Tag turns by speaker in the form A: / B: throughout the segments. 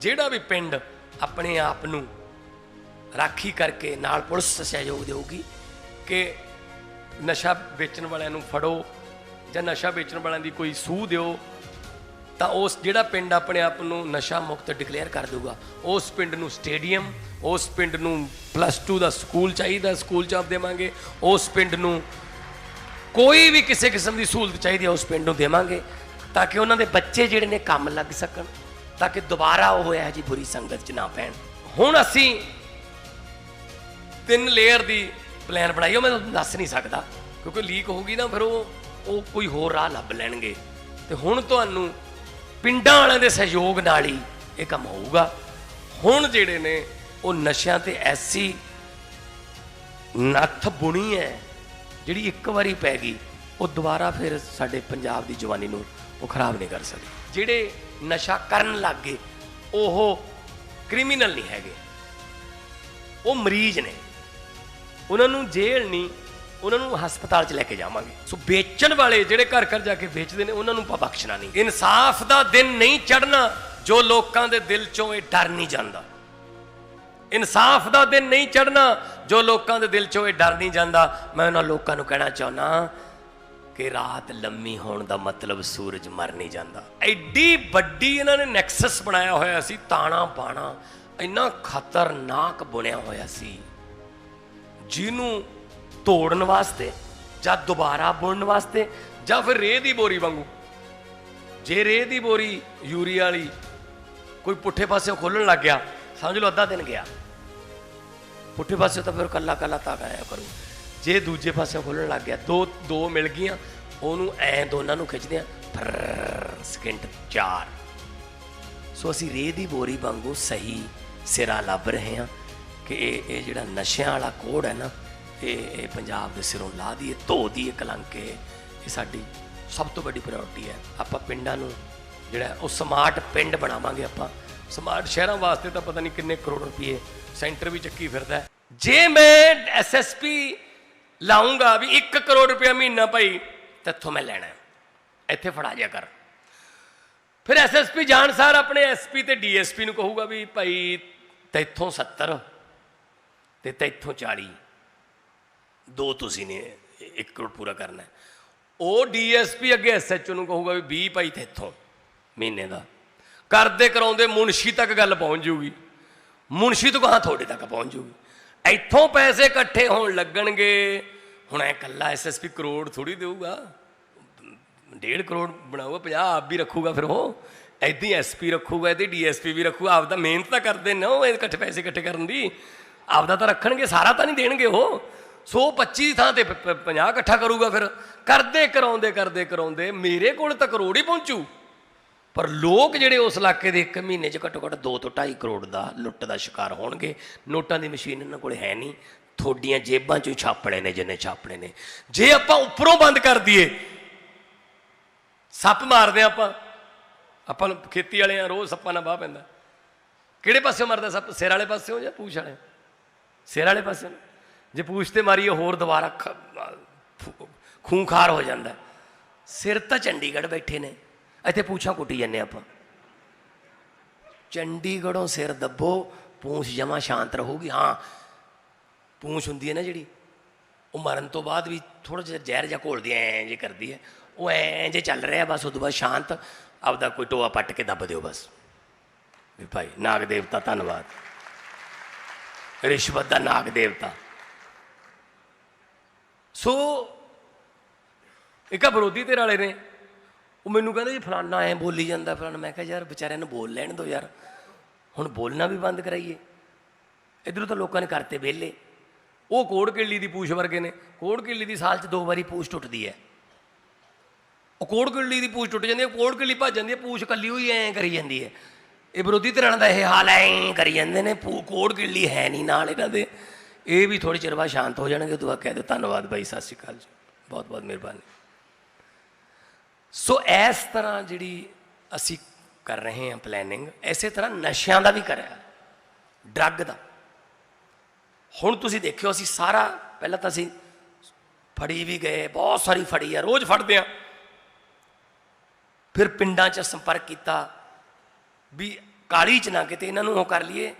A: ਜਿਹੜਾ ਵੀ ਪਿੰਡ ਆਪਣੇ ਆਪ ਨੂੰ ਰਾਖੀ ਕਰਕੇ ਨਾਲ ਪੁਲਿਸ ਸਹਿਯੋਗ ਦੇਊਗੀ ਕਿ ਨਸ਼ਾ ਵੇਚਣ ਵਾਲਿਆਂ ਨੂੰ ਫੜੋ ਜਾਂ ਨਸ਼ਾ ਵੇਚਣ ਵਾਲਿਆਂ ਦੀ ਕੋਈ ਸੂਹ ਦਿਓ, ਤਾਂ ਉਸ ਜਿਹੜਾ ਪਿੰਡ ਆਪਣੇ ਆਪ ਨੂੰ ਨਸ਼ਾ ਮੁਕਤ ਡਿਕਲੇਅਰ ਕਰ ਦਊਗਾ। ਉਸ ਪਿੰਡ ਨੂੰ ਸਟੇਡੀਅਮ, ਉਸ ਪਿੰਡ ਨੂੰ ਪਲੱਸ 2 ਦਾ ਸਕੂਲ ਚਾਹੀਦਾ, ਸਕੂਲ ਚ ਆਪ ਦੇਵਾਂਗੇ। ਉਸ ਪਿੰਡ ਨੂੰ ਕੋਈ ਵੀ ਕਿਸੇ ਕਿਸਮ ਦੀ ਸਹੂਲਤ ਚਾਹੀਦੀ ਹੈ, ਉਸ ਪਿੰਡ ਨੂੰ ਦੇਵਾਂਗੇ, ਤਾਂ ਕਿ ਉਹਨਾਂ ਦੇ ਬੱਚੇ ਜਿਹੜੇ ਨੇ ਕੰਮ ਲੱਗ ਸਕਣ। ਤਾਂ ਕਿ ਦੁਬਾਰਾ ਉਹ ਇਹੋ ਜੀ ਬੁਰੀ ਸੰਗਤ 'ਚ ਨਾ ਪੈਣ। ਹੁਣ ਅਸੀਂ ਤਿੰਨ ਲੇਅਰ ਦੀ ਪਲਾਨ ਬਣਾਈ, ਉਹ ਮੈਂ ਤੁਹਾਨੂੰ ਦੱਸ ਨਹੀਂ ਸਕਦਾ। ਕਿਉਂਕਿ ਲੀਕ ਹੋਊਗੀ ਨਾ, ਫਿਰ ਉਹ ਉਹ ਕੋਈ ਹੋਰ ਰਾਹ ਲੱਭ ਲੈਣਗੇ। ਤੇ ਹੁਣ ਤੁਹਾਨੂੰ ਪਿੰਡਾਂ ਵਾਲਿਆਂ ਦੇ ਸਹਿਯੋਗ ਨਾਲ ਹੀ ਇਹ ਕੰਮ ਹੋਊਗਾ। ਹੁਣ ਜਿਹੜੇ ਨੇ, ਉਹ ਨਸ਼ਿਆਂ ਤੇ ਐਸੀ ਨੱਥ ਬੁਣੀ ਹੈ, ਜਿਹੜੀ ਇੱਕ ਵਾਰੀ ਪੈ ਗਈ, ਉਹ ਦੁਬਾਰਾ ਫਿਰ ਸਾਡੇ ਪੰਜਾਬ ਦੀ ਜਵਾਨੀ ਨੂੰ ਉਹ ਖਰਾਬ ਨਹੀਂ ਕਰ ਸਕਦੀ। ਜਿਹੜੇ ਨਸ਼ਾ ਕਰਨ ਲੱਗ ਗਏ। ਉਹ ਕ੍ਰਿਮੀਨਲ ਨਹੀਂ ਹੈਗੇ। ਉਹ ਮਰੀਜ਼ ਨੇ। ਉਹਨਾਂ ਨੂੰ ਜੇਲ੍ਹ ਨਹੀਂ, ਉਹਨਾਂ ਨੂੰ ਹਸਪਤਾਲ 'ਚ ਲੈ ਕੇ ਜਾਵਾਂਗੇ। ਸੋ ਵੇਚਣ ਵਾਲੇ ਜਿਹੜੇ ਘਰ ਘਰ ਜਾ ਕੇ ਵੇਚਦੇ ਨੇ, ਉਹਨਾਂ ਨੂੰ ਆਪਾਂ ਬਖਸ਼ਣਾ ਨਹੀਂ। ਇਨਸਾਫ ਦਾ ਦਿਨ ਨਹੀਂ ਚੜਨਾ ਜੋ ਲੋਕਾਂ ਦੇ ਦਿਲ 'ਚੋਂ ਇਹ ਡਰ ਨਹੀਂ ਜਾਂਦਾ। ਇਨਸਾਫ ਦਾ ਦਿਨ ਨਹੀਂ ਚੜਨਾ ਜੋ ਲੋਕਾਂ ਦੇ ਦਿਲ 'ਚੋਂ ਇਹ ਡਰ ਨਹੀਂ ਜਾਂਦਾ। ਮੈਂ ਉਹਨਾਂ ਲੋਕਾਂ ਨੂੰ ਕਹਿਣਾ ਚਾਹੁੰਦਾ ਕਿ ਰਾਤ ਲੰਮੀ ਹੋਣ ਦਾ ਮਤਲਬ ਸੂਰਜ ਮਰ ਨਹੀਂ ਜਾਂਦਾ। ਐਡੀ ਵੱਡੀ ਇਹਨਾਂ ਨੇ ਨੈਕਸਸ ਬਣਾਇਆ ਹੋਇਆ ਸੀ, ਤਾਣਾ ਬਾਣਾ। ਇੰਨਾ ਖਤਰਨਾਕ ਬੁਣਿਆ ਹੋਇਆ ਸੀ। ਜਿਹਨੂੰ ਤੋੜਨ ਵਾਸਤੇ ਜਾਂ ਦੁਬਾਰਾ ਬੁਣਨ ਵਾਸਤੇ ਜਾਂ ਫਿਰ ਰੇਹ ਦੀ ਬੋਰੀ ਵਾਂਗੂ। ਜੇ ਰੇਹ ਦੀ ਬੋਰੀ ਯੂਰੀਆ ਵਾਲੀ ਕੋਈ ਪੁੱਠੇ ਪਾਸਿਓਂ ਖੋਲਣ ਲੱਗ ਗਿਆ, ਸਮਝ ਲਓ ਅੱਧਾ ਦਿਨ ਗਿਆ। ਪੁੱਠੇ ਪਾਸੇ ਤਾਂ ਫਿਰ ਕੱਲਾ ਕੱਲਾ ਤਾਕ ਆਇਆ ਕਰੂ। ਜੇ ਦੂਜੇ ਪਾਸੇ ਖੋਲਣ ਲੱਗ ਗਿਆ, ਦੋ ਦੋ ਮਿਲ ਗਈਆਂ, ਉਹਨੂੰ ਐ ਦੋਨਾਂ ਨੂੰ ਖਿੱਚਦੇ ਆ ਸਕਿੰਟ ਚਾਰ। ਸੋ ਅਸੀਂ ਰੇਹ ਦੀ ਬੋਰੀ ਵਾਂਗੂ ਸਹੀ ਸਿਰਾ ਲੱਭ ਰਹੇ ਹਾਂ ਕਿ ਇਹ ਇਹ ਜਿਹੜਾ ਨਸ਼ਿਆਂ ਵਾਲਾ ਕੋੜ ਹੈ ਨਾ, ਇਹ ਇਹ ਪੰਜਾਬ ਦੇ ਸਿਰੋਂ ਲਾ ਦੀਏ ਧੋ ਦੀਏ ਕਲੰਕ ਇਹ। ਇਹ ਸਾਡੀ ਸਭ ਤੋਂ ਵੱਡੀ ਪ੍ਰਾਇੋਰਟੀ ਹੈ। ਆਪਾਂ ਪਿੰਡਾਂ ਨੂੰ ਜਿਹੜਾ ਉਹ ਸਮਾਰਟ ਪਿੰਡ ਬਣਾਵਾਂਗੇ ਆਪਾਂ। ਸਮਾਰਟ ਸ਼ਹਿਰਾਂ ਵਾਸਤੇ ਤਾਂ ਪਤਾ ਨਹੀਂ ਕਿੰਨੇ ਕਰੋੜ ਰੁਪਏ ਸੈਂਟਰ ਵੀ ਚੱਕੀ ਫਿਰਦਾ ਜੇ ਮੈਂ ਐਸਐਸਪੀ ਲਾਉਂਗਾ ਵੀ 1 ਕਰੋੜ ਰੁਪਇਆ ਮਹੀਨਾ ਭਾਈ, ਤੇਥੋਂ ਮੈਂ ਲੈਣਾ ਇੱਥੇ ਫੜਾ ਜਾ ਕਰ। ਫਿਰ ਐਸਐਸਪੀ ਜਾਣ ਸਾਰ ਆਪਣੇ ਐਸਪੀ ਤੇ ਡੀਐਸਪੀ ਨੂੰ ਕਹੂਗਾ ਵੀ ਭਾਈ, ਤੈਥੋਂ 70 ਤੇ ਤੈਥੋਂ 40 ਦੋ ਤੁਸੀਂ ਨੇ 1 ਕਰੋੜ ਪੂਰਾ ਕਰਨਾ ਹੈ। ਉਹ ਡੀਐਸਪੀ ਅੱਗੇ ਐਸਐਚਓ ਨੂੰ ਕਹੂਗਾ ਵੀ 20 ਭਾਈ ਤੈਥੋਂ ਮਹੀਨੇ ਦਾ। ਕਰਦੇ ਕਰਾਉਂਦੇ ਮੁਨਸ਼ੀ ਤੱਕ ਗੱਲ ਪਹੁੰਚ ਜੂਗੀ। ਮੁਨਸ਼ੀ ਤੋਂ ਕਹਾਂ ਤੁਹਾਡੇ ਤੱਕ ਪਹੁੰਚ ਜੂਗੀ? ਇੱਥੋਂ ਪੈਸੇ ਇਕੱਠੇ ਹੋਣ ਲੱਗਣਗੇ। ਹੁਣ ਐ ਕੱਲਾ ਐਸਐਸਪੀ ਕਰੋੜ ਥੋੜੀ ਦੇਊਗਾ। ਡੇਢ ਕਰੋੜ ਬਣਾਊਗਾ 50 ਆਪ ਵੀ ਰੱਖੂਗਾ ਫਿਰ ਉਹ। ਐਦਾਂ ਹੀ ਐਸਪੀ ਰੱਖੂਗਾ ਇਹਦੇ ਡੀਐਸਪੀ ਵੀ ਰੱਖੂਗਾ। ਆਪ ਦਾ ਮਿਹਨਤ ਤਾਂ ਕਰਦੇ ਨਾ ਉਹ ਇਕੱਠੇ ਪੈਸੇ ਇਕੱਠੇ ਕਰਨ ਦੀ। ਆਪ ਦਾ ਤਾਂ ਰੱਖਣਗੇ, ਸਾਰਾ ਤਾਂ ਨਹੀਂ ਦੇਣਗੇ ਉਹ। ਸੋ 25 ਦੀ ਥਾਂ ਤੇ 50 ਇਕੱਠਾ ਕਰੂਗਾ ਫਿਰ। ਕਰਦੇ, ਕਰਾਉਂਦੇ ਕਰਦੇ, ਕਰਾਉਂਦੇ, ਮੇਰੇ ਕੋਲ ਤਾਂ ਕਰੋੜ ਹੀ ਪਹੁੰਚੂ। ਪਰ ਲੋਕ ਜਿਹੜੇ ਉਸ ਇਲਾਕੇ ਦੇ ਇੱਕ ਮਹੀਨੇ 'ਚ ਘੱਟੋ ਘੱਟ 2 ਤੋਂ 2.5 ਕਰੋੜ ਦਾ ਲੁੱਟ ਦਾ ਸ਼ਿਕਾਰ ਹੋਣਗੇ। ਨੋਟਾਂ ਦੀ ਮਸ਼ੀਨ ਇਹਨਾਂ ਕੋਲ ਹੈ ਨਹੀਂ। ਥੋਡੀਆਂ ਜੇਬਾਂ 'ਚੋਂ ਹੀ ਛਾਪਣੇ ਨੇ, ਜਿੰਨੇ ਛਾਪਣੇ ਨੇ। ਜੇ ਆਪਾਂ ਉੱਪਰੋਂ ਬੰਦ ਕਰ ਦਈਏ, ਸੱਪ ਮਾਰਦੇ ਹਾਂ ਆਪਾਂ। ਆਪਾਂ ਨੂੰ ਖੇਤੀ ਵਾਲੇ ਆ ਰੋਜ਼ ਸੱਪਾਂ ਨਾਲ ਬਾਹ ਪੈਂਦਾ। ਕਿਹੜੇ ਪਾਸਿਓਂ ਮਰਦਾ ਸੱਪ? ਸਿਰ ਵਾਲੇ ਪਾਸਿਓਂ ਜਾਂ ਪੂਛ ਵਾਲੇ? ਸਿਰ ਵਾਲੇ ਪਾਸਿਓਂ ਜੇ ਪੂਛ ਤੇ ਮਾਰੀਏ, ਹੋਰ ਦੁਬਾਰਾ ਖ- ਖੂੰਖਾਰ ਹੋ ਜਾਂਦਾ। ਸਿਰ ਤਾਂ ਚੰਡੀਗੜ੍ਹ ਬੈਠੇ ਨੇ। ਇੱਥੇ ਪੂਛਾਂ ਕੁੱਟੀ ਜਾਂਦੇ ਆਪਾਂ। ਚੰਡੀਗੜ੍ਹੋਂ ਸਿਰ ਦੱਬੋ, ਪੂੰਛ ਜਮਾ ਸ਼ਾਂਤ ਰਹੂਗੀ। ਹਾਂ, ਪੂੰਛ ਹੁੰਦੀ ਹੈ ਨਾ ਜਿਹੜੀ, ਉਹ ਮਰਨ ਤੋਂ ਬਾਅਦ ਵੀ ਥੋੜਾ ਜਿਹਾ ਜ਼ਹਿਰ ਜਾਂ ਘੋਲਦੀ ਐ ਜੇ ਕਰਦੀ ਹੈ। ਉਹ ਐ ਜੇ ਚੱਲ ਰਿਹਾ, ਬਸ ਉਦੋਂ ਬਾਅਦ ਸ਼ਾਂਤ, ਆਪਦਾ ਕੋਈ ਟੋਆ ਪੱਟ ਕੇ ਦੱਬ ਦਿਓ ਬਸ। ਵੀ ਭਾਈ, ਨਾਗ ਦੇਵਤਾ, ਧੰਨਵਾਦ। ਰਿਸ਼ਵਤ ਦਾ ਨਾਗ ਦੇਵਤਾ। ਸੋ, ਇੱਕ ਵਿਰੋਧੀ ਧਿਰ ਵਾਲੇ ਨੇ ਉਹ ਮੈਨੂੰ ਕਹਿੰਦਾ ਜੀ ਫਲਾਨਾ ਐ ਬੋਲੀ ਜਾਂਦਾ, ਫਲਾਨਾ। ਮੈਂ ਕਿਹਾ, ਯਾਰ ਵਿਚਾਰਿਆਂ ਨੂੰ ਬੋਲ ਲੈਣ ਦਿਓ ਯਾਰ। ਹੁਣ ਬੋਲਣਾ ਵੀ ਬੰਦ ਕਰਾਈਏ। ਇਧਰੋਂ ਤਾਂ ਲੋਕਾਂ ਨੇ ਕਰਤੇ ਵਿਹਲੇ। ਉਹ ਕੋੜ ਕਿੱਲੀ ਦੀ ਪੂਛ ਵਰਗੇ ਨੇ। ਕੋੜ ਕਿੱਲੀ ਦੀ ਸਾਲ 'ਚ ਦੋ ਵਾਰੀ ਪੂਛ ਟੁੱਟਦੀ ਹੈ ਉਹ ਕੋੜ ਕਿੱਲੀ ਦੀ ਪੂਛ ਟੁੱਟ ਜਾਂਦੀ ਹੈ ਕੋੜ ਕਿੱਲੀ ਭੱਜ ਜਾਂਦੀ ਹੈ ਪੂਛ ਕੱਲੀ ਹੋਈ ਐਂ ਕਰੀ ਜਾਂਦੀ ਹੈ ਇਹ ਵਿਰੋਧੀ ਧਿਰਾਂ ਦਾ ਇਹ ਹਾਲ ਐਂ ਕਰੀ ਜਾਂਦੇ ਨੇ। ਪੂ- ਕੋੜ ਕਿੱਲੀ ਹੈ ਨਹੀਂ ਨਾਲ ਇਹਨਾਂ ਦੇ। ਇਹ ਵੀ ਥੋੜੀ ਚਿਰ ਬਾਅਦ ਸ਼ਾਂਤ ਹੋ ਜਾਣਗੇ। ਦੁਆ ਕਹਿ ਦਿਓ ਧੰਨਵਾਦ ਬਾਈ, ਸਤਿ ਸ਼੍ਰੀ ਅਕਾਲ ਜੀ। ਬਹੁਤ ਬਹੁਤ ਮਿਹਰਬਾਨੀ। ਸੋ ਇਸ ਤਰ੍ਹਾਂ ਜਿਹੜੀ ਅਸੀਂ ਕਰ ਰਹੇ ਹਾਂ ਪਲੈਨਿੰਗ ਇਸੇ ਤਰ੍ਹਾਂ ਨਸ਼ਿਆਂ ਦਾ ਵੀ ਕਰਿਆ ਡਰੱਗ ਦਾ। ਹੁਣ ਤੁਸੀਂ ਦੇਖਿਓ, ਅਸੀਂ ਸਾਰਾ, ਪਹਿਲਾਂ ਤਾਂ ਅਸੀਂ ਫੜੀ ਵੀ ਗਏ, ਬਹੁਤ ਸਾਰੀ ਫੜੀ ਆ, ਰੋਜ਼ ਫੜਦੇ ਆ ਫਿਰ ਪਿੰਡਾਂ 'ਚ ਸੰਪਰਕ ਕੀਤਾ, ਵੀ ਕਾਲੀ ਚ ਨਾ ਕਿਤੇ ਇਹਨਾਂ ਨੂੰ ਉਹ ਕਰ ਲਈਏ,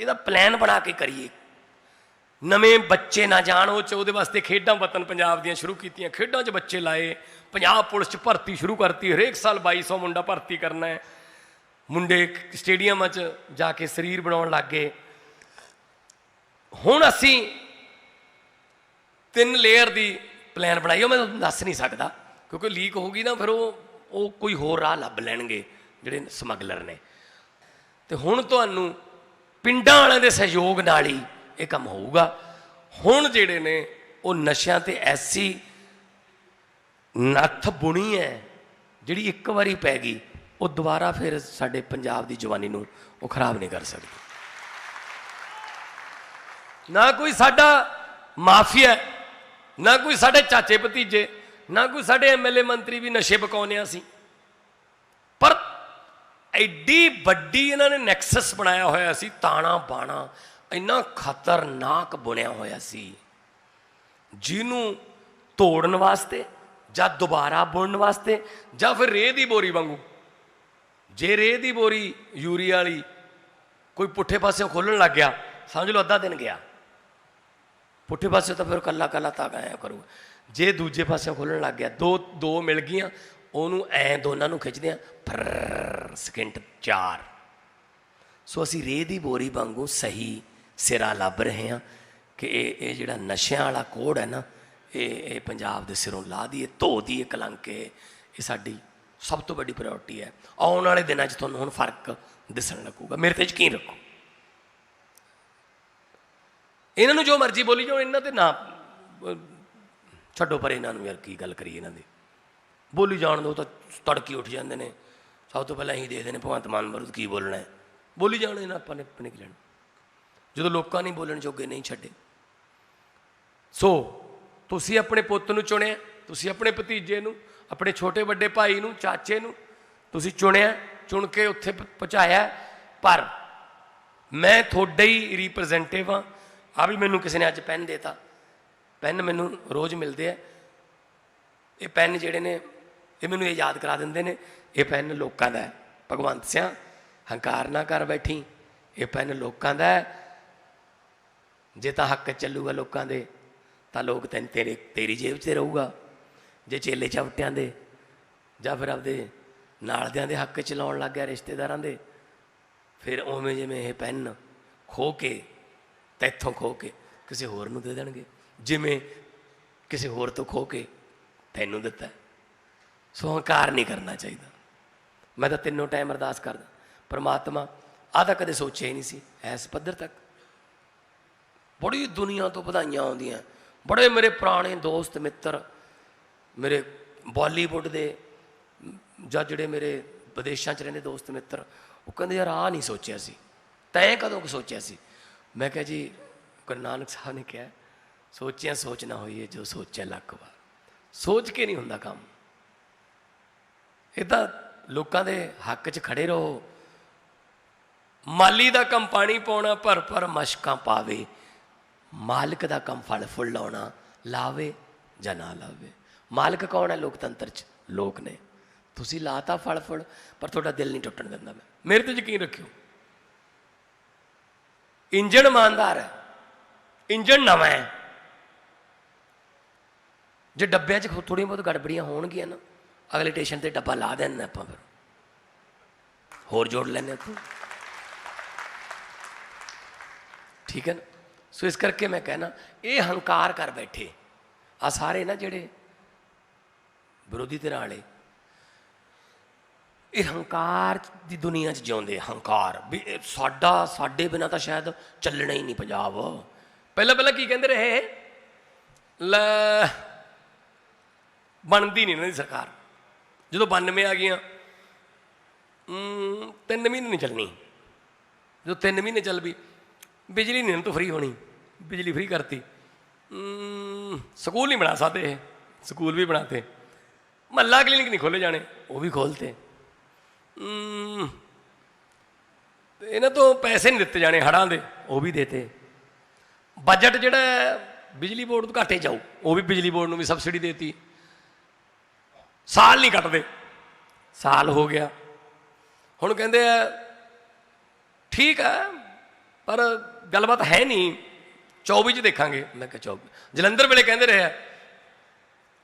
A: ਇਹਦਾ ਪਲਾਨ ਬਣਾ ਕੇ ਕਰੀਏ। ਨਵੇਂ ਬੱਚੇ ਨਾ ਜਾਣ, ਉਹ ਚ ਉਹਦੇ ਵਾਸਤੇ ਖੇਡਾਂ ਵਤਨ ਪੰਜਾਬ ਦੀਆਂ ਸ਼ੁਰੂ ਕੀਤੀਆਂ, ਖੇਡਾਂ 'ਚ ਬੱਚੇ ਲਾਏ ਪੰਜਾਬ ਪੁਲਿਸ 'ਚ ਭਰਤੀ ਸ਼ੁਰੂ ਕਰਤੀ, ਹਰੇਕ ਸਾਲ 2200 ਮੁੰਡਾ ਭਰਤੀ ਕਰਨਾ ਹੈ। ਮੁੰਡੇ ਸਟੇਡੀਅਮਾਂ 'ਚ ਜਾ ਕੇ ਸਰੀਰ ਬਣਾਉਣ ਲੱਗ ਗਏ। ਹੁਣ ਅਸੀਂ ਤਿੰਨ ਲੇਅਰ ਦੀ ਪਲਾਨ ਬਣਾਈ ਉਹ ਮੈਂ ਤੁਹਾਨੂੰ ਦੱਸ ਨਹੀਂ ਸਕਦਾ। ਕਿਉਂਕਿ ਲੀਕ ਹੋ ਗਈ ਨਾ, ਫਿਰ ਉਹ ਉਹ ਕੋਈ ਹੋਰ ਰਾਹ ਲੱਭ ਲੈਣਗੇ ਜਿਹੜੇ ਸਮਗਲਰ ਨੇ। ਤੇ ਹੁਣ ਤੁਹਾਨੂੰ ਪਿੰਡਾਂ ਵਾਲਿਆਂ ਦੇ ਸਹਿਯੋਗ ਨਾਲ ਹੀ ਇਹ ਕੰਮ ਹੋਊਗਾ। ਹੁਣ ਜਿਹੜੇ ਨੇ, ਉਹ ਨਸ਼ਿਆਂ ਤੇ ਐਸੀ ਨੱਥ ਬੁਣੀ ਹੈ, ਜਿਹੜੀ ਇੱਕ ਵਾਰੀ ਪੈ ਗਈ, ਉਹ ਦੁਬਾਰਾ ਫਿਰ ਸਾਡੇ ਪੰਜਾਬ ਦੀ ਜਵਾਨੀ ਨੂੰ ਉਹ ਖਰਾਬ ਨਹੀਂ ਕਰ ਸਕਦੀ। ਨਾ ਕੋਈ ਸਾਡਾ ਮਾਫੀਆ, ਨਾ ਕੋਈ ਸਾਡੇ ਚਾਚੇ ਭਤੀਜੇ, ਨਾ ਕੋਈ ਸਾਡੇ ਐਮਐਲਏ ਮੰਤਰੀ ਵੀ ਨਸ਼ੇ ਬਕਾਉਂਦੇ ਸੀ ਪਰ ਐਡੀ ਵੱਡੀ ਇਹਨਾਂ ਨੇ ਨੈਕਸਸ ਬਣਾਇਆ ਹੋਇਆ ਸੀ, ਤਾਣਾ ਬਾਣਾ, ਇੰਨਾ ਖਤਰਨਾਕ ਬੁਣਿਆ ਹੋਇਆ ਸੀ। ਜਿਹਨੂੰ ਤੋੜਨ ਵਾਸਤੇ ਜਾਂ ਦੁਬਾਰਾ ਬੁਣਨ ਵਾਸਤੇ, ਜਾਂ ਫਿਰ ਰੇਹ ਦੀ ਬੋਰੀ ਵਾਂਗੂ। ਜੇ ਰੇਹ ਦੀ ਬੋਰੀ ਯੂਰੀਆ ਵਾਲੀ ਕੋਈ ਪੁੱਠੇ ਪਾਸਿਓਂ ਖੋਲਣ ਲੱਗ ਗਿਆ, ਸਮਝ ਲਓ ਅੱਧਾ ਦਿਨ ਗਿਆ। ਪੁੱਠੇ ਪਾਸੇ ਤਾਂ ਫਿਰ ਕੱਲਾ ਕੱਲਾ ਤਾਂ ਆਇਆ ਕਰੂਗਾ। ਜੇ ਦੂਜੇ ਪਾਸੇ ਖੋਲਣ ਲੱਗ ਗਿਆ, ਦੋ ਦੋ ਮਿਲ ਗਈਆਂ, ਉਹਨੂੰ ਐ ਦੋਨਾਂ ਨੂੰ ਖਿੱਚਦੇ ਆ ਫਰ ਸਕਿੰਟ ਚਾਰ। ਸੋ ਅਸੀਂ ਰੇਹ ਦੀ ਬੋਰੀ ਵਾਂਗੂ ਸਹੀ ਸਿਰਾ ਲੱਭ ਰਹੇ ਹਾਂ ਕਿ ਇਹ ਇਹ ਜਿਹੜਾ ਨਸ਼ਿਆਂ ਵਾਲਾ ਕੋੜ ਹੈ ਨਾ ਇਹ ਇਹ ਪੰਜਾਬ ਦੇ ਸਿਰੋਂ ਲਾ ਦੀਏ ਧੋ ਦੀਏ ਕਲੰਕ ਇਹ ਇਹ ਸਾਡੀ ਸਭ ਤੋਂ ਵੱਡੀ ਪ੍ਰਾਇੋਰਟੀ ਹੈ। ਆਉਣ ਵਾਲੇ ਦਿਨਾਂ 'ਚ ਤੁਹਾਨੂੰ ਹੁਣ ਫ਼ਰਕ ਦਿਸਣ ਲੱਗੂਗਾ। ਮੇਰੇ ਤੇ ਯਕੀਨ ਰੱਖੋ। ਇਹਨਾਂ ਨੂੰ ਜੋ ਮਰਜ਼ੀ ਬੋਲੀ ਜਾਓ, ਇਹਨਾਂ ਤੇ ਨਾ ਛੱਡੋ ਪਰ ਇਹਨਾਂ ਨੂੰ ਯਾਰ ਕੀ ਗੱਲ ਕਰੀਏ ਇਹਨਾਂ ਦੀ। ਬੋਲੀ ਜਾਣ ਦੋ ਤਾਂ ਤੜਕੀ ਉੱਠ ਜਾਂਦੇ ਨੇ। ਸਭ ਤੋਂ ਪਹਿਲਾਂ ਇਹੀ ਦੇਖਦੇ ਨੇ, ਭਗਵੰਤ ਮਾਨ ਮਰਦ ਕੀ ਬੋਲਣਾ ਹੈ। ਬੋਲੀ ਜਾਣ ਇਹਨਾਂ ਆਪਾਂ ਨੇ ਆਪਣੇ ਕੀ ਜਦੋਂ ਲੋਕਾਂ ਨੇ ਬੋਲਣ ਜੋਗੇ ਨਹੀਂ ਛੱਡੇ। ਸੋ ਤੁਸੀਂ ਆਪਣੇ ਪੁੱਤ ਨੂੰ ਚੁਣਿਆ, ਤੁਸੀਂ ਆਪਣੇ ਭਤੀਜੇ ਨੂੰ, ਆਪਣੇ ਛੋਟੇ ਵੱਡੇ ਭਾਈ ਨੂੰ, ਚਾਚੇ ਨੂੰ ਤੁਸੀਂ ਚੁਣਿਆ, ਚੁਣ ਕੇ ਉੱਥੇ ਪ- ਪਹੁੰਚਾਇਆ। ਪਰ ਮੈਂ ਤੁਹਾਡੇ ਹੀ ਰਿਪਰੈਜ਼ੈਂਟੇਟਿਵ ਹਾਂ। ਆ ਵੀ ਮੈਨੂੰ ਕਿਸੇ ਨੇ ਅੱਜ ਪੈਨ ਦੇਤਾ। ਪੈਨ ਮੈਨੂੰ ਰੋਜ਼ ਮਿਲਦੇ ਆ। ਇਹ ਪੈਨ ਜਿਹੜੇ ਨੇ, ਇਹ ਮੈਨੂੰ ਇਹ ਯਾਦ ਕਰਾ ਦਿੰਦੇ ਨੇ, ਇਹ ਪੈਨ ਲੋਕਾਂ ਦਾ ਹੈ। ਭਗਵੰਤ ਸਿਆ, ਹੰਕਾਰ ਨਾ ਕਰ ਬੈਠੀ, ਇਹ ਪੈਨ ਲੋਕਾਂ ਦਾ ਹੈ। ਜੇ ਤਾਂ ਹੱਕ ਚੱਲੂਗਾ ਲੋਕਾਂ ਦੇ। ਤਾਂ ਲੋਕ ਤੈਨ ਤੇਰੇ, ਤੇਰੀ ਜੇਬ 'ਚ ਰਹੂਗਾ। ਜੇ ਚੇਲੇ ਚਵਟਿਆਂ ਦੇ, ਜਾਂ ਫਿਰ ਆਪਦੇ ਨਾਲਦਿਆਂ ਦੇ ਹੱਕ 'ਚ ਲਾਉਣ ਲੱਗ ਗਿਆ ਰਿਸ਼ਤੇਦਾਰਾਂ ਦੇ, ਫਿਰ ਉਵੇਂ ਜਿਵੇਂ ਇਹ ਪੈਨ ਖੋ ਕੇ ਤੈਥੋਂ ਖੋ ਕੇ ਕਿਸੇ ਹੋਰ ਨੂੰ ਦੇ ਦੇਣਗੇ। ਜਿਵੇਂ ਕਿਸੇ ਹੋਰ ਤੋਂ ਖੋ ਕੇ ਤੈਨੂੰ ਦਿੱਤਾ। ਸੋ ਹੰਕਾਰ ਨਹੀਂ ਕਰਨਾ ਚਾਹੀਦਾ। ਮੈਂ ਤਾਂ ਤਿੰਨੋਂ ਟਾਈਮ ਅਰਦਾਸ ਕਰਦਾ। ਪਰਮਾਤਮਾ ਆਹ ਤਾਂ ਕਦੇ ਸੋਚਿਆ ਹੀ ਨਹੀਂ ਸੀ ਐਸ ਪੱਧਰ ਤੱਕ। ਬੜੀ ਦੁਨੀਆ ਤੋਂ ਵਧਾਈਆਂ ਆਉਂਦੀਆਂ। ਬੜੇ ਮੇਰੇ ਪੁਰਾਣੇ ਦੋਸਤ, ਮਿੱਤਰ, ਮੇਰੇ ਬਾਲੀਵੁੱਡ ਦੇ ਜਾਂ ਜਿਹੜੇ ਮੇਰੇ ਵਿਦੇਸ਼ਾਂ 'ਚ ਰਹਿੰਦੇ ਦੋਸਤ, ਮਿੱਤਰ, ਉਹ ਕਹਿੰਦੇ, ਯਾਰ, ਆਹ ਨਹੀਂ ਸੋਚਿਆ ਸੀ। ਤੈਂ ਕਦੋਂ ਕੁ ਸੋਚਿਆ ਸੀ? ਮੈਂ ਕਿਹਾ ਜੀ, ਗੁਰੂ ਨਾਨਕ ਸਾਹਿਬ ਨੇ ਕਿਹਾ, ਸੋਚਿਆ, ਸੋਚ ਨਾ ਹੋਈਏ, ਜੋ ਸੋਚਿਆ ਲੱਖ ਵਾਰ ਸੋਚ ਕੇ ਨਹੀਂ ਹੁੰਦਾ ਕੰਮ। ਇਹ ਤਾਂ ਲੋਕਾਂ ਦੇ ਹੱਕ 'ਚ ਖੜੇ ਰਹੋ। ਮਾਲੀ ਦਾ ਕੰਮ ਪਾਣੀ ਪਾਉਣਾ ਭਰ ਭਰ ਮਸ਼ਕਾਂ ਪਾਵੇ। ਮਾਲਕ ਦਾ ਕੰਮ ਫਲ ਫੁੱਲ ਲਾਉਣਾ, ਲਾਵੇ ਜਾਂ ਨਾ ਲਾਵੇ। ਮਾਲਕ ਕੌਣ ਹੈ? ਲੋਕਤੰਤਰ 'ਚ ਲੋਕ ਨੇ। ਤੁਸੀਂ ਲਾਤਾ ਫਲ ਫੁੱਲ, ਪਰ ਤੁਹਾਡਾ ਦਿਲ ਨਹੀਂ ਟੁੱਟਣ ਦਿੰਦਾ ਮੈਂ। ਮੇਰੇ ਤੇ ਯਕੀਨ ਰੱਖਿਓ। ਇੰਜਣ ਇਮਾਨਦਾਰ ਹੈ। ਇੰਜਣ ਨਵਾਂ ਹੈ। ਜੇ ਡੱਬਿਆਂ 'ਚ ਥੋੜੀਆਂ ਬਹੁਤ ਗੜਬੜੀਆਂ ਹੋਣਗੀਆਂ ਨਾ, ਅਗਲੇ ਸਟੇਸ਼ਨ ਤੇ ਡੱਬਾ ਲਾ ਦਿੰਦੇ ਆਪਾਂ ਫਿਰ। ਹੋਰ ਜੋੜ ਲੈਂਦੇ ਆਪਾਂ। ਠੀਕ ਹੈ ਨਾ? ਸੋ ਇਸ ਕਰਕੇ ਮੈਂ ਕਹਿਣਾ, ਇਹ ਹੰਕਾਰ ਕਰ ਬੈਠੇ। ਆ ਸਾਰੇ ਨਾ ਜਿਹੜੇ ਵਿਰੋਧੀ ਧਿਰਾਂ ਵਾਲੇ, ਇਹ ਹੰਕਾਰ ਦੀ ਦੁਨੀਆ 'ਚ ਜਿਉਂਦੇ ਹੰਕਾਰ। ਵੀ ਸਾਡਾ, ਸਾਡੇ ਬਿਨਾ ਤਾਂ ਸ਼ਾਇਦ ਚੱਲਣਾ ਹੀ ਨਹੀਂ ਪੰਜਾਬ। ਪਹਿਲਾਂ ਪਹਿਲਾਂ ਕੀ ਕਹਿੰਦੇ ਰਹੇ ਲੈ, ਬਣਦੀ ਨਹੀਂ ਇਹਨਾਂ ਦੀ ਸਰਕਾਰ। ਜਦੋਂ 92 ਆ ਗਈਆਂ ਤਿੰਨ ਮਹੀਨੇ ਨਹੀਂ ਚੱਲਣੀ। ਜਦੋਂ ਤਿੰਨ ਮਹੀਨੇ ਚੱਲ ਵੀ ਬਿਜਲੀ ਨਹੀਂ ਇਹਨਾਂ ਤੋਂ ਫ੍ਰੀ ਹੋਣੀ, ਬਿਜਲੀ ਫ੍ਰੀ ਕਰਤੀ। ਸਕੂਲ ਨਹੀਂ ਬਣਾ ਸਕਦੇ ਇਹ, ਸਕੂਲ ਵੀ ਬਣਾਤੇ। ਮਹੱਲਾ ਕਲੀਨਿਕ ਨਹੀਂ ਖੋਲੇ ਜਾਣੇ, ਉਹ ਵੀ ਖੋਲਤੇ ਇਹਨਾਂ ਤੋਂ ਪੈਸੇ ਨਹੀਂ ਦਿੱਤੇ ਜਾਣੇ ਹੜਾਂ ਦੇ, ਉਹ ਵੀ ਦੇਤੇ। ਬਜਟ ਜਿਹੜਾ ਬਿਜਲੀ ਬੋਰਡ ਤੋਂ ਘਾਟੇ ਜਾਊ, ਉਹ ਵੀ ਬਿਜਲੀ ਬੋਰਡ ਨੂੰ ਵੀ ਸਬਸਿਡੀ ਦੇਤੀ। ਸਾਲ ਨਹੀਂ ਕੱਟਦੇ, ਸਾਲ ਹੋ ਗਿਆ। ਹੁਣ ਕਹਿੰਦੇ ਆ, ਠੀਕ ਹੈ, ਪਰ ਗੱਲਬਾਤ ਹੈ ਨਹੀਂ। 24 ਚ ਦੇਖਾਂਗੇ। ਮੈਂ ਕਿਹਾ 24 ਜਲੰਧਰ ਵੇਲੇ ਕਹਿੰਦੇ ਰਹੇ ਆ,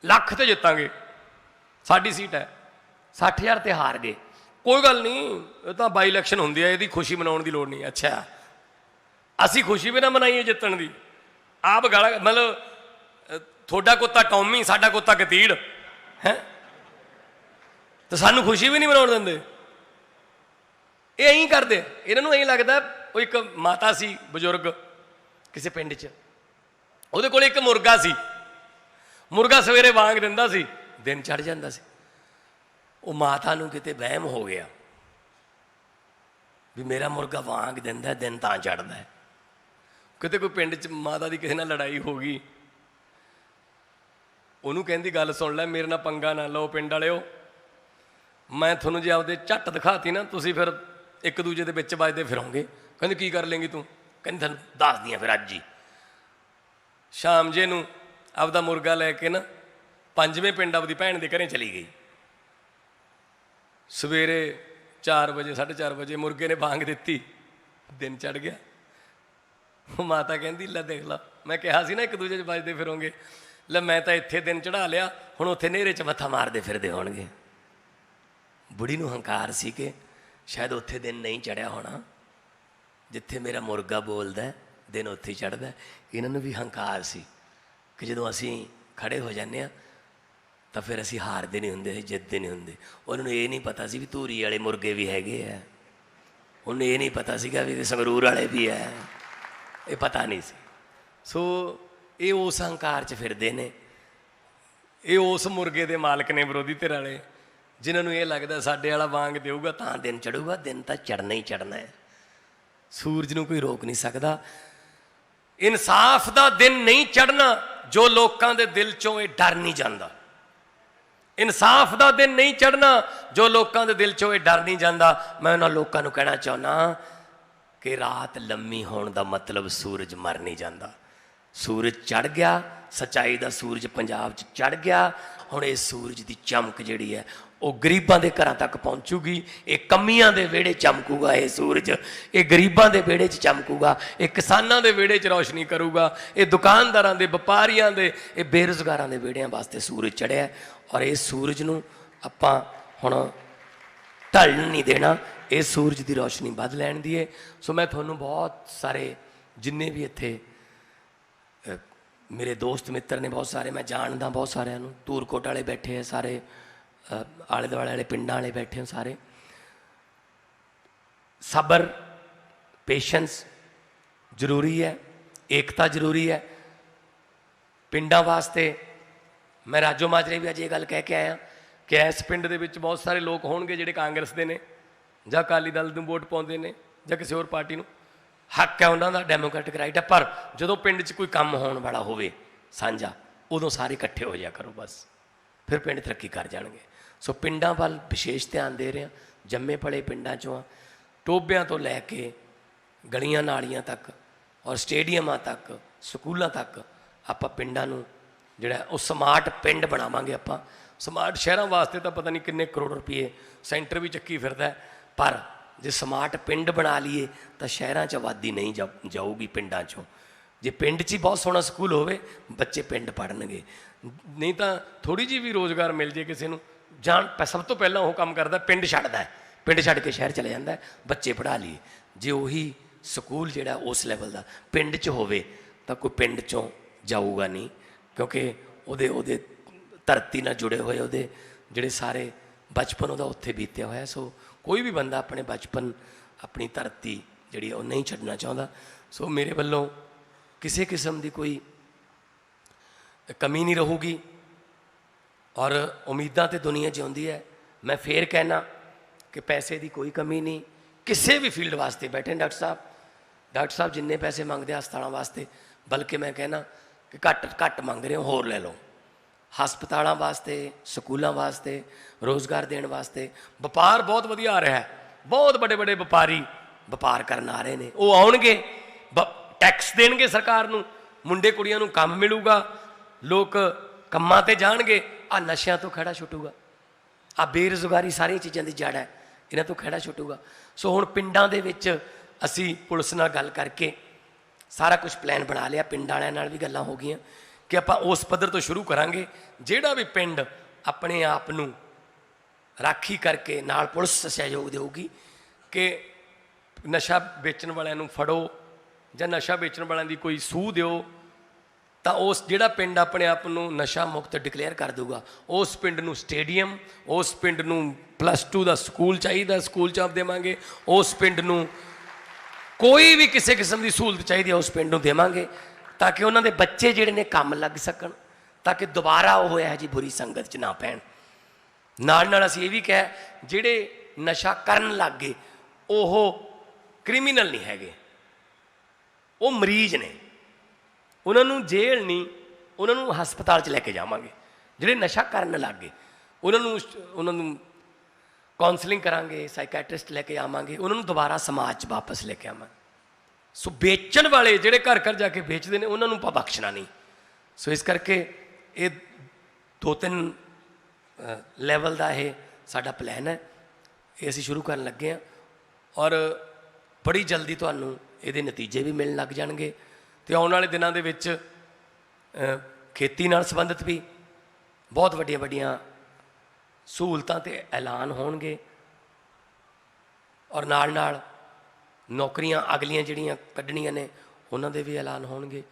A: ਲੱਖ ਤੇ ਜਿੱਤਾਂਗੇ। ਸਾਡੀ ਸੀਟ ਹੈ। 60000 ਤੇ ਹਾਰ ਗਏ ਕੋਈ ਗੱਲ ਨਹੀਂ ਇਹ ਤਾਂ ਬਾਈ ਇਲੈਕਸ਼ਨ ਹੁੰਦੀ ਹੈ ਇਹਦੀ ਖੁਸ਼ੀ ਮਨਾਉਣ ਦੀ ਲੋੜ ਨਹੀਂ। ਅੱਛਾ। ਅਸੀਂ ਖੁਸ਼ੀ ਵੀ ਨਾ ਮਨਾਈਏ ਜਿੱਤਣ ਦੀ। ਆਪ ਗਾਲਾਂ ਮਤਲਬ ਅਹ, ਤੁਹਾਡਾ ਕੁੱਤਾ ਟੌਮੀ ਸਾਡਾ ਕੁੱਤਾ ਗਤੀੜ ਹੈ? ਤੇ ਸਾਨੂੰ ਖੁਸ਼ੀ ਵੀ ਨਹੀਂ ਮਨਾਉਣ ਦਿੰਦੇ। ਇਹ ਐਂ ਕਰਦੇ। ਇਹਨਾਂ ਨੂੰ ਐਂ ਲੱਗਦਾ ਉਹ ਇੱਕ ਮਾਤਾ ਸੀ, ਬਜ਼ੁਰਗ, ਕਿਸੇ ਪਿੰਡ 'ਚ। ਉਹਦੇ ਕੋਲ ਇੱਕ ਮੁਰਗਾ ਸੀ। ਮੁਰਗਾ ਸਵੇਰੇ ਵਾਂਗ ਦਿੰਦਾ ਸੀ, ਦਿਨ ਚੜ ਜਾਂਦਾ ਸੀ। ਉਹ ਮਾਤਾ ਨੂੰ ਕਿਤੇ ਵਹਿਮ ਹੋ ਗਿਆ ਵੀ ਮੇਰਾ ਮੁਰਗਾ ਵਾਂਗ ਦਿੰਦਾ, ਦਿਨ ਤਾਂ ਚੜਦਾ ਕਿਤੇ ਕੋਈ ਪਿੰਡ 'ਚ ਮਾਤਾ ਦੀ ਕਿਸੇ ਨਾਲ ਲੜਾਈ ਹੋ ਗਈ। ਉਹਨੂੰ ਕਹਿੰਦੀ, ਗੱਲ ਸੁਣ ਲੈ, ਮੇਰੇ ਨਾਲ ਪੰਗਾ ਨਾ ਲਓ ਪਿੰਡ ਵਾਲਿਓ। ਮੈਂ ਤੁਹਾਨੂੰ ਜੇ ਆਪਦੇ ਝੱਟ ਦਿਖਾਤੀ ਨਾ, ਤੁਸੀਂ ਫਿਰ ਇੱਕ ਦੂਜੇ ਦੇ ਵਿੱਚ ਵੱਜਦੇ ਫਿਰੋਗੇ। ਕਹਿੰਦੇ, ਕੀ ਕਰ ਲੇਂਗੀ ਤੂੰ? ਕਹਿੰਦੀ ਤੁਹਾਨੂੰ ਦੱਸਦੀਆਂ ਫਿਰ ਅੱਜ ਹੀ। ਸ਼ਾਮ ਜੇ ਨੂੰ ਆਪਦਾ ਮੁਰਗਾ ਲੈ ਕੇ ਨਾ ਪੰਜਵੇਂ ਪਿੰਡ ਆਪਦੀ ਭੈਣ ਦੇ ਘਰੇ ਚਲੀ ਗਈ। ਸਵੇਰੇ 4 ਵਜੇ 4:30 ਵਜੇ ਮੁਰਗੇ ਨੇ ਬਾਂਗ ਦਿੱਤੀ। ਦਿਨ ਚੜ ਗਿਆ। ਉਹ ਮਾਤਾ ਕਹਿੰਦੀ, ਲੈ ਦੇਖ ਲਾ। ਮੈਂ ਕਿਹਾ ਸੀ ਨਾ, ਇੱਕ ਦੂਜੇ 'ਚ ਵੱਜਦੇ ਫਿਰੋਂਗੇ। ਲੈ ਮੈਂ ਤਾਂ ਇੱਥੇ ਦਿਨ ਚੜਾ ਲਿਆ, ਹੁਣ ਉੱਥੇ ਨੇਰੇ 'ਚ ਮੱਥਾ ਮਾਰਦੇ ਫਿਰਦੇ ਹੋਣਗੇ। ਬੁੜੀ ਨੂੰ ਹੰਕਾਰ ਸੀ ਕਿ ਸ਼ਾਇਦ ਉੱਥੇ ਦਿਨ ਨਹੀਂ ਚੜਿਆ ਹੋਣਾ। ਜਿੱਥੇ ਮੇਰਾ ਮੁਰਗਾ ਬੋਲਦਾ ਦਿਨ ਉੱਥੇ ਚੜਦਾ ਇਹਨਾਂ ਨੂੰ ਵੀ ਹੰਕਾਰ ਸੀ ਕਿ ਜਦੋਂ ਅਸੀਂ ਖੜੇ ਹੋ ਜਾਂਦੇ ਆ ਤਾਂ ਫਿਰ ਅਸੀਂ ਹਾਰਦੇ ਨਹੀਂ ਹੁੰਦੇ ਜਿੱਤਦੇ ਨਹੀਂ ਹੁੰਦੇ। ਉਹਨਾਂ ਨੂੰ ਇਹ ਨਹੀਂ ਪਤਾ ਸੀ ਵੀ ਧੂਰੀ ਵਾਲੇ ਮੁਰਗੇ ਵੀ ਹੈਗੇ ਆ। ਉਹਨੂੰ ਇਹ ਨਹੀਂ ਪਤਾ ਸੀਗਾ ਵੀ ਸੰਗਰੂਰ ਵਾਲੇ ਵੀ ਆ। ਇਹ ਪਤਾ ਨਹੀਂ ਸੀ। ਸੋ ਇਹ ਉਸ ਹੰਕਾਰ 'ਚ ਫਿਰਦੇ ਨੇ। ਇਹ ਉਸ ਮੁਰਗੇ ਦੇ ਮਾਲਕ ਨੇ ਵਿਰੋਧੀ ਧਿਰ ਵਾਲੇ, ਜਿਨ੍ਹਾਂ ਨੂੰ ਇਹ ਲੱਗਦਾ ਸਾਡੇ ਵਾਲਾ ਵਾਂਗ ਦੇਊਗਾ, ਤਾਂ ਦਿਨ ਚੜੂਗਾ ਦਿਨ ਤਾਂ ਚੜਨਾ ਹੀ ਚੜਨਾ ਹੈ। ਸੂਰਜ ਨੂੰ ਕੋਈ ਰੋਕ ਨਹੀਂ ਸਕਦਾ। ਇਨਸਾਫ ਦਾ ਦਿਨ ਨਹੀਂ ਚੜਨਾ ਜੋ ਲੋਕਾਂ ਦੇ ਦਿਲ ਚੋਂ ਇਹ ਡਰ ਨਹੀਂ ਜਾਂਦਾ। ਇਨਸਾਫ ਦਾ ਦਿਨ ਨਹੀਂ ਚੜਨਾ ਜੋ ਲੋਕਾਂ ਦੇ ਦਿਲ ਚੋਂ ਇਹ ਡਰ ਨਹੀਂ ਜਾਂਦਾ। ਮੈਂ ਉਹਨਾਂ ਲੋਕਾਂ ਨੂੰ ਕਹਿਣਾ ਚਾਹੁੰਦਾ ਕਿ ਰਾਤ ਲੰਮੀ ਹੋਣ ਦਾ ਮਤਲਬ ਸੂਰਜ ਮਰ ਨਹੀਂ ਜਾਂਦਾ। ਸੂਰਜ ਚੜ ਗਿਆ, ਸਚਾਈ ਦਾ ਸੂਰਜ ਪੰਜਾਬ 'ਚ ਚੜ ਗਿਆ। ਹੁਣ ਇਹ ਸੂਰਜ ਦੀ ਚਮਕ ਜਿਹੜੀ ਹੈ ਉਹ ਗਰੀਬਾਂ ਦੇ ਘਰਾਂ ਤੱਕ ਪਹੁੰਚੂਗੀ, ਇਹ ਕਮੀਆਂ ਦੇ ਵਿਹੜੇ ਚਮਕੂਗਾ ਇਹ ਸੂਰਜ, ਇਹ ਗਰੀਬਾਂ ਦੇ ਵਿਹੜੇ 'ਚ ਚਮਕੂਗਾ, ਇਹ ਕਿਸਾਨਾਂ ਦੇ ਵਿਹੜੇ 'ਚ ਰੌਸ਼ਨੀ ਕਰੂਗਾ, ਇਹ ਦੁਕਾਨਦਾਰਾਂ ਦੇ, ਵਪਾਰੀਆਂ ਦੇ, ਇਹ ਬੇਰੁਜ਼ਗਾਰਾਂ ਦੇ ਵਿਹੜਿਆਂ ਵਾਸਤੇ ਸੂਰਜ ਚੜਿਆ ਔਰ ਇਹ ਸੂਰਜ ਨੂੰ ਆਪਾਂ ਹੁਣ ਢਲਣ ਨਹੀਂ ਦੇਣਾ, ਇਹ ਸੂਰਜ ਦੀ ਰੌਸ਼ਨੀ ਵੱਧ ਲੈਣ ਦੀ ਹੈ। ਸੋ ਮੈਂ ਤੁਹਾਨੂੰ ਬਹੁਤ ਸਾਰੇ ਜਿੰਨੇ ਵੀ ਇੱਥੇ ਮੇਰੇ ਦੋਸਤ ਮਿੱਤਰ ਨੇ ਬਹੁਤ ਸਾਰੇ, ਮੈਂ ਜਾਣਦਾ ਬਹੁਤ ਸਾਰਿਆਂ ਨੂੰ ਧੂਰਕੋਟ ਵਾਲੇ ਬੈਠੇ ਆ ਸਾਰੇ ਆਲੇ ਦੁਆਲੇ ਵਾਲੇ ਪਿੰਡਾਂ ਵਾਲੇ ਬੈਠੇ ਹੋ ਸਾਰੇ। ਸਬਰ ਪੇਸ਼ੈਂਸ ਜ਼ਰੂਰੀ ਹੈ, ਏਕਤਾ ਜ਼ਰੂਰੀ ਹੈ। ਪਿੰਡਾਂ ਵਾਸਤੇ ਮੈਂ ਰਾਜੋ ਮਾਜਰੇ ਵੀ ਅੱਜ ਇਹ ਗੱਲ ਕਹਿ ਕੇ ਆਇਆ ਕਿ ਇਸ ਪਿੰਡ ਦੇ ਵਿੱਚ ਬਹੁਤ ਸਾਰੇ ਲੋਕ ਹੋਣਗੇ ਜਿਹੜੇ ਕਾਂਗਰਸ ਦੇ ਨੇ ਜਾਂ ਅਕਾਲੀ ਦਲ ਨੂੰ ਵੋਟ ਪਾਉਂਦੇ ਨੇ ਜਾਂ ਕਿਸੇ ਹੋਰ ਪਾਰਟੀ ਨੂੰ। ਹੱਕ ਹੈ ਉਹਨਾਂ ਦਾ ਡੈਮੋਕ੍ਰੈਟਿਕ ਰਾਈਟ ਹੈ, ਪਰ ਜਦੋਂ ਪਿੰਡ 'ਚ ਕੋਈ ਕੰਮ ਹੋਣ ਵਾਲਾ ਹੋਵੇ ਸਾਂਝਾ, ਉਦੋਂ ਸਾਰੇ ਇਕੱਠੇ ਹੋ ਜਾਇਆ ਕਰੋ ਬਸ। ਫਿਰ ਪਿੰਡ ਤਰੱਕੀ ਕਰ ਜਾਣਗੇ। ਸੋ ਪਿੰਡਾਂ ਵੱਲ ਵਿਸ਼ੇਸ਼ ਧਿਆਨ ਦੇ ਰਹੇ ਹਾਂ, ਜੰਮੇ ਪਲੇ ਪਿੰਡਾਂ 'ਚੋਂ ਆ ਟੋਬਿਆਂ ਤੋਂ ਲੈ ਕੇ ਗਲੀਆਂ ਨਾਲੀਆਂ ਤੱਕ ਔਰ ਸਟੇਡੀਅਮਾਂ ਤੱਕ, ਸਕੂਲਾਂ ਤੱਕ ਆਪਾਂ ਪਿੰਡਾਂ ਨੂੰ ਜਿਹੜਾ ਉਹ ਸਮਾਰਟ ਪਿੰਡ ਬਣਾਵਾਂਗੇ ਆਪਾਂ। ਸਮਾਰਟ ਸ਼ਹਿਰਾਂ ਵਾਸਤੇ ਤਾਂ ਪਤਾ ਨਹੀਂ ਕਿੰਨੇ ਕਰੋੜ ਰੁਪਏ ਸੈਂਟਰ ਵੀ ਚੱਕੀ ਫਿਰਦਾ ਪਰ ਜੇ ਸਮਾਰਟ ਪਿੰਡ ਬਣਾ ਲਈਏ ਤਾਂ ਸ਼ਹਿਰਾਂ 'ਚ ਆਬਾਦੀ ਨਹੀਂ ਜਾਊਗੀ ਪਿੰਡਾਂ 'ਚੋਂ। ਜੇ ਪਿੰਡ 'ਚ ਹੀ ਬਹੁਤ ਸੋਹਣਾ ਸਕੂਲ ਹੋਵੇ, ਬੱਚੇ ਪਿੰਡ ਪੜਨਗੇ ਨਹੀਂ ਤਾਂ ਥੋੜੀ ਜਿਹੀ ਵੀ ਰੋਜ਼ਗਾਰ ਮਿਲ ਜੇ ਕਿਸੇ ਨੂੰ ਜਾਣ ਪ- ਸਭ ਤੋਂ ਪਹਿਲਾਂ ਉਹ ਕੰਮ ਕਰਦਾ, ਪਿੰਡ ਛੱਡਦਾ ਪਿੰਡ ਛੱਡ ਕੇ ਸ਼ਹਿਰ ਚਲੇ ਜਾਂਦਾ ਬੱਚੇ ਪੜ੍ਹਾ ਲਈਏ। ਜੇ ਉਹੀ ਸਕੂਲ ਜਿਹੜਾ ਉਸ ਲੈਵਲ ਦਾ, ਪਿੰਡ 'ਚ ਹੋਵੇ, ਤਾਂ ਕੋਈ ਪਿੰਡ 'ਚੋਂ ਜਾਊਗਾ ਨਹੀਂ। ਕਿਉਂਕਿ ਉਹਦੇ ਉਹਦੇ ਧਰਤੀ ਨਾਲ ਜੁੜੇ ਹੋਏ, ਉਹਦੇ ਜਿਹੜੇ ਸਾਰੇ ਬਚਪਨ ਉਹਦਾ ਉੱਥੇ ਬੀਤਿਆ ਹੋਇਆ। ਸੋ ਕੋਈ ਵੀ ਬੰਦਾ ਆਪਣੇ ਬਚਪਨ, ਆਪਣੀ ਧਰਤੀ ਜਿਹੜੀ ਉਹ ਨਹੀਂ ਛੱਡਣਾ ਚਾਹੁੰਦਾ। ਸੋ ਮੇਰੇ ਵੱਲੋਂ ਕਿਸੇ ਕਿਸਮ ਦੀ ਕੋਈ ਕਮੀ ਨਹੀਂ ਰਹੂਗੀ। ਔਰ ਉਮੀਦਾਂ ਤੇ ਦੁਨੀਆ ਜਿਉਂਦੀ ਹੈ। ਮੈਂ ਫੇਰ ਕਹਿਣਾ ਕਿ ਪੈਸੇ ਦੀ ਕੋਈ ਕਮੀ ਨਹੀਂ। ਕਿਸੇ ਵੀ ਫੀਲਡ ਵਾਸਤੇ ਬੈਠੇ ਨੇ ਡਾਕਟਰ ਸਾਹਿਬ। ਡਾਕਟਰ ਸਾਹਿਬ ਜਿੰਨੇ ਪੈਸੇ ਮੰਗਦੇ ਹਸਪਤਾਲਾਂ ਵਾਸਤੇ, ਬਲਕਿ ਮੈਂ ਕਹਿਣਾ ਕਿ ਘੱਟ ਘੱਟ ਮੰਗ ਰਹੇ ਹੋ, ਹੋਰ ਲੈ ਲਓ। ਹਸਪਤਾਲਾਂ ਵਾਸਤੇ, ਸਕੂਲਾਂ ਵਾਸਤੇ, ਰੋਜ਼ਗਾਰ ਦੇਣ ਵਾਸਤੇ। ਵਪਾਰ ਬਹੁਤ ਵਧੀਆ ਆ ਰਿਹਾ ਹੈ। ਬਹੁਤ ਵੱਡੇ ਵੱਡੇ ਵਪਾਰੀ ਵਪਾਰ ਕਰਨ ਆ ਰਹੇ ਨੇ। ਉਹ ਆਉਣਗੇ ਟੈਕਸ ਦੇਣਗੇ ਸਰਕਾਰ ਨੂੰ। ਮੁੰਡੇ ਕੁੜੀਆਂ ਨੂੰ ਕੰਮ ਮਿਲੂਗਾ। ਲੋਕ ਕੰਮਾਂ ਤੇ ਜਾਣਗੇ। ਆ ਨਸ਼ਿਆਂ ਤੋਂ ਖੜਾ ਛੁੱਟੂਗਾ। ਆ ਬੇਰੁਜ਼ਗਾਰੀ ਸਾਰੀਆਂ ਚੀਜ਼ਾਂ ਦੀ ਜੜ ਹੈ, ਇਹਨਾਂ ਤੋਂ ਖੜਾ ਛੁੱਟੂਗਾ। ਸੋ ਹੁਣ ਪਿੰਡਾਂ ਦੇ ਵਿੱਚ ਅਸੀਂ ਪੁਲਿਸ ਨਾਲ ਗੱਲ ਕਰਕੇ ਸਾਰਾ ਕੁਝ ਪਲਾਨ ਬਣਾ ਲਿਆ। ਪਿੰਡ ਵਾਲਿਆਂ ਨਾਲ ਵੀ ਗੱਲਾਂ ਹੋ ਗਈਆਂ ਕਿ ਆਪਾਂ ਉਸ ਪੱਧਰ ਤੋਂ ਸ਼ੁਰੂ ਕਰਾਂਗੇ। ਜਿਹੜਾ ਵੀ ਪਿੰਡ ਆਪਣੇ ਆਪ ਨੂੰ ਰਾਖੀ ਕਰਕੇ ਨਾਲ ਪੁਲਿਸ ਸਹਿਯੋਗ ਦੇਊਗੀ ਕਿ ਨਸ਼ਾ ਵੇਚਣ ਵਾਲਿਆਂ ਨੂੰ ਫੜੋ ਜਾਂ ਨਸ਼ਾ ਵੇਚਣ ਵਾਲਿਆਂ ਦੀ ਕੋਈ ਸੂਹ ਦਿਓ। ਤਾਂ ਉਸ ਜਿਹੜਾ ਪਿੰਡ ਆਪਣੇ ਆਪ ਨੂੰ ਨਸ਼ਾ ਮੁਕਤ ਡਿਕਲੇਅਰ ਕਰ ਦਊਗਾ, ਉਸ ਪਿੰਡ ਨੂੰ ਸਟੇਡੀਅਮ ਉਸ ਪਿੰਡ ਨੂੰ ਪਲੱਸ 2 ਦਾ ਸਕੂਲ ਚਾਹੀਦਾ, ਸਕੂਲ ਚ ਆਪ ਦੇਵਾਂਗੇ, ਉਸ ਪਿੰਡ ਨੂੰ ਕੋਈ ਵੀ ਕਿਸੇ ਕਿਸਮ ਦੀ ਸਹੂਲਤ ਚਾਹੀਦੀ ਹੈ, ਉਸ ਪਿੰਡ ਨੂੰ ਦੇਵਾਂਗੇ, ਤਾਂ ਕਿ ਉਹਨਾਂ ਦੇ ਬੱਚੇ ਜਿਹੜੇ ਨੇ ਕੰਮ ਲੱਗ ਸਕਣ, ਤਾਂ ਕਿ ਦੁਬਾਰਾ ਉਹ ਇਹੋ ਜਿਹੀ ਬੁਰੀ ਸੰਗਤ 'ਚ ਨਾ ਪੈਣ। ਨਾਲ ਨਾਲ ਅਸੀਂ ਇਹ ਵੀ ਕਿਹਾ, ਜਿਹੜੇ ਨਸ਼ਾ ਕਰਨ ਲੱਗ ਗਏ, ਉਹ ਕ੍ਰਿਮੀਨਲ ਨਹੀਂ ਹੈਗੇ। ਉਹ ਮਰੀਜ਼ ਨੇ। ਉਹਨਾਂ ਨੂੰ ਜੇਲ੍ਹ ਨਹੀਂ, ਉਹਨਾਂ ਨੂੰ ਹਸਪਤਾਲ 'ਚ ਲੈ ਕੇ ਜਾਵਾਂਗੇ। ਜਿਹੜੇ ਨਸ਼ਾ ਕਰਨ ਲੱਗ ਗਏ ਉਹਨਾਂ ਨੂੰ ਉਹਨਾਂ ਨੂੰ ਕਾਉਂਸਲਿੰਗ ਕਰਾਂਗੇ ਸਾਈਕੈਟ੍ਰਿਸਟ ਲੈ ਕੇ ਆਵਾਂਗੇ, ਉਹਨਾਂ ਨੂੰ ਦੁਬਾਰਾ ਸਮਾਜ 'ਚ ਵਾਪਸ ਲੈ ਕੇ ਆਵਾਂਗੇ। ਸੋ ਵੇਚਣ ਵਾਲੇ ਜਿਹੜੇ ਘਰ ਘਰ ਜਾ ਕੇ ਵੇਚਦੇ ਨੇ, ਉਹਨਾਂ ਨੂੰ ਆਪਾਂ ਬਖਸ਼ਣਾ ਨਹੀਂ। ਸੋ ਇਸ ਕਰਕੇ ਇਹ ਦੋ ਤਿੰਨ ਲੈਵਲ ਦਾ ਇਹ ਸਾਡਾ ਪਲਾਨ ਹੈ। ਇਹ ਅਸੀਂ ਸ਼ੁਰੂ ਕਰਨ ਲੱਗੇ ਹਾਂ ਔਰ ਬੜੀ ਜਲਦੀ ਤੁਹਾਨੂੰ ਇਹਦੇ ਨਤੀਜੇ ਵੀ ਮਿਲਣ ਲੱਗ ਜਾਣਗੇ। ਤੇ ਆਉਣ ਵਾਲੇ ਦਿਨਾਂ ਦੇ ਵਿੱਚ ਖੇਤੀ ਨਾਲ ਸੰਬੰਧਿਤ ਵੀ ਬਹੁਤ ਵੱਡੀਆਂ ਵੱਡੀਆਂ ਸਹੂਲਤਾਂ ਤੇ ਐਲਾਨ ਹੋਣਗੇ। ਔਰ ਨਾਲ ਨਾਲ ਨੌਕਰੀਆਂ ਅਗਲੀਆਂ ਜਿਹੜੀਆਂ ਕੱਢਣੀਆਂ ਨੇ, ਉਹਨਾਂ ਦੇ ਵੀ ਐਲਾਨ ਹੋਣਗੇ।